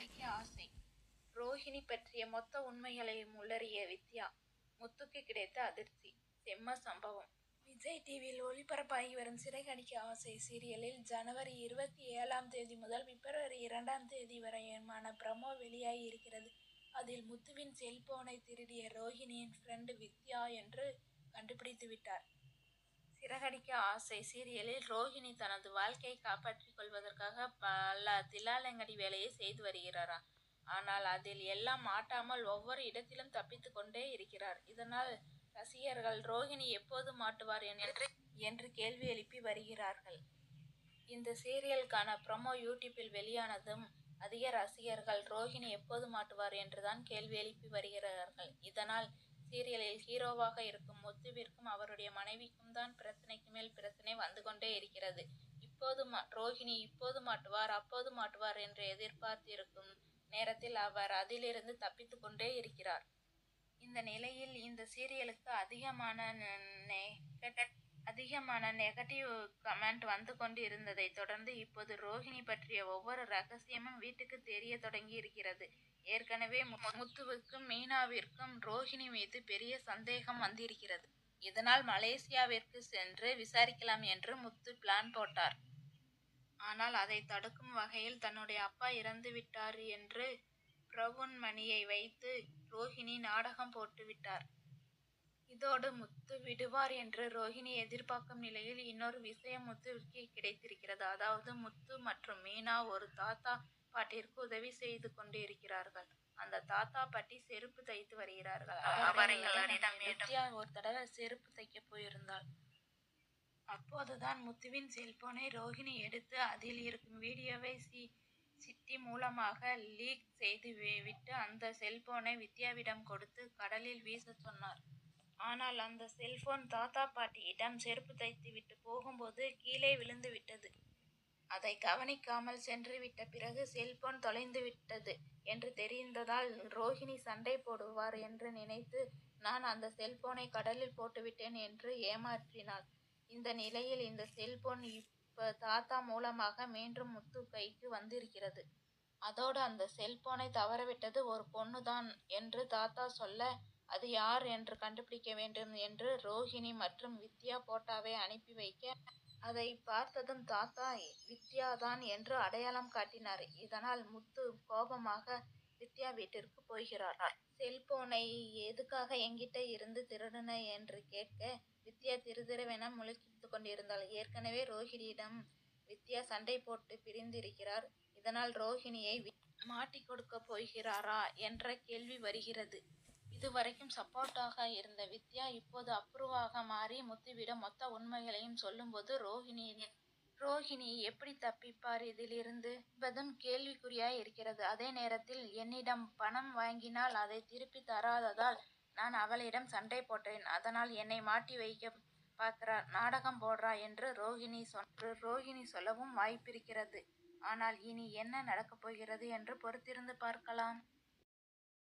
சிறகடிக்க ஆசை. ரோஹிணி பற்றிய மொத்த உண்மைகளையும் உள்ளறிய வித்யா முத்துக்கு கிடைத்த அதிர்ச்சி. செம்ம சம்பவம். விஜய் டிவியில் ஒளிபரப்பாகி வரும் சிறகடிக்க ஆசை சீரியலில் ஜனவரி இருபத்தி ஏழாம் தேதி முதல் பிப்ரவரி இரண்டாம் தேதி வரையுமான ப்ரமோ வெளியாகி இருக்கிறது. அதில் முத்துவின் செல்போனை திருடிய ரோஹிணியின் ஃப்ரெண்டு வித்யா என்று கண்டுபிடித்து விட்டார். சிறகடிக்க ஆசை. சீரியலில் ரோஹிணி தனது வாழ்க்கையை காப்பாற்றிக் கொள்வதற்காக பல தில்லாலங்கடி வேலையை செய்து வருகிறாராம் ஆனால் அதில் எல்லாம் மாட்டாமல் ஒவ்வொரு இடத்திலும் தப்பித்து கொண்டே இருக்கிறார். இதனால் ரசிகர்கள் ரோஹிணி எப்போது மாட்டுவார் என்று என்று கேள்வி எழுப்பி வருகிறார்கள். இந்த சீரியலுக்கான ப்ரொமோ யூடியூப்பில் வெளியானதும் அதிக ரசிகர்கள் ரோஹிணி எப்போது மாட்டுவார் என்றுதான் கேள்வி எழுப்பி வருகிறார்கள். இதனால் சீரியலில் ஹீரோவாக இருக்கும் முத்துவிற்கும் அவருடைய மனைவிக்கும் தான் பிரச்சனைக்கு மேல் பிரச்சனை வந்து கொண்டே இருக்கிறது. இப்போது மா ரோஹிணி இப்போது மாட்டுவார் அப்போது மாட்டுவார் என்று எதிர்பார்த்திருக்கும் நேரத்தில் அவர் அதிலிருந்து தப்பித்து கொண்டே இருக்கிறார். இந்த நிலையில் இந்த சீரியலுக்கு அதிகமான அதிகமான நெகட்டிவ் கமெண்ட் வந்து கொண்டு இருந்ததை தொடர்ந்து இப்போது ரோஹிணி பற்றிய ஒவ்வொரு ரகசியமும் வீட்டுக்கு தெரிய தொடங்கி இருக்கிறது. ஏற்கனவே மு- முத்துவுக்கும் மீனாவிற்கும் ரோஹிணி மீது பெரிய சந்தேகம் வந்திருக்கிறது. இதனால் மலேசியாவிற்கு சென்று விசாரிக்கலாம் என்று முத்து பிளான் போட்டார். ஆனால் அதை தடுக்கும் வகையில் தன்னுடைய அப்பா இறந்து விட்டார் என்று பிரவுன் மணியை வைத்து ரோஹிணி நாடகம் போட்டுவிட்டார் இதோடு முத்து விடுவார் என்று ரோஹிணி எதிர்பார்க்கும் நிலையில் இன்னொரு விஷயம் முத்துவிற்கு கிடைத்திருக்கிறது. அதாவது முத்து மற்றும் மீனா ஒரு தாத்தா பாட்டிற்கு உதவி செய்து கொண்டு இருக்கிறார்கள் அந்த தாத்தா பாட்டி செருப்பு தைத்து வருகிறார்கள். வித்யா ஒரு தடவை செருப்பு தைக்க போயிருந்தாள். அப்போதுதான் முத்துவின் செல்போனை ரோஹிணி எடுத்து அதில் இருக்கும் வீடியோவை சி சிட்டி மூலமாக லீக் செய்து விட்டு அந்த செல்போனை வித்யாவிடம் கொடுத்து கடலில் வீசச் சொன்னார். ஆனால் அந்த செல்போன் தாத்தா பாட்டியிடம் செருப்பு தைத்து விட்டு போகும்போது கீழே விழுந்து விட்டது. அதை கவனிக்காமல் சென்று விட்ட பிறகு செல்போன் தொலைந்து விட்டது என்று தெரிந்ததால் ரோஹிணி சண்டை போடுவார் என்று நினைத்து நான் அந்த செல்போனை கடலில் போட்டுவிட்டேன் என்று ஏமாற்றினாள். இந்த நிலையில் இந்த செல்போன் இப்ப தாத்தா மூலமாக மீண்டும் முத்து கைக்கு வந்திருக்கிறது. அதோடு அந்த செல்போனை தவறவிட்டது ஒரு பொண்ணுதான் என்று தாத்தா சொல்ல அது யார் என்று கண்டுபிடிக்க வேண்டும் என்று ரோஹிணி மற்றும் வித்யா போட்டாவை அனுப்பி வைக்க அதை பார்த்ததும் தாத்தா வித்யாதான் என்று அடையாளம் காட்டினார். இதனால் முத்து கோபமாக வித்யா வீட்டிற்கு போகிறார். செல்போனை எதுக்காக என்கிட்ட இருந்து திருடுன என்று கேட்க வித்யா திரு முழுக்கித்து கொண்டிருந்தாள். ஏற்கனவே ரோஹிணியிடம் வித்யா சண்டை போட்டு பிரிந்திருக்கிறார். இதனால் ரோஹிணியை மாட்டி மாட்டிக் கொடுக்க போகிறாரா என்ற கேள்வி வருகிறது. இதுவரைக்கும் சப்போர்ட்டாக இருந்த வித்யா இப்போது அப்ரூவாக மாறி முத்துவிடம் மொத்த உண்மைகளையும் சொல்லும்போது ரோஹிணி ரோஹிணி எப்படி தப்பிப்பார் இதிலிருந்து? என்பதும் கேள்விக்குறியாய் இருக்கிறது. அதே நேரத்தில் என்னிடம் பணம் வாங்கினால் அதை திருப்பி தராததால் நான் அவளிடம் சண்டை போட்டேன். அதனால் என்னை மாட்டி வைக்க பார்க்கிறார். நாடகம் போடுறா என்று ரோஹிணி சொன்று ரோஹிணி சொல்லவும் வாய்ப்பிருக்கிறது. ஆனால் இனி என்ன நடக்கப் போகிறது? என்று பொறுத்திருந்து பார்க்கலாம்.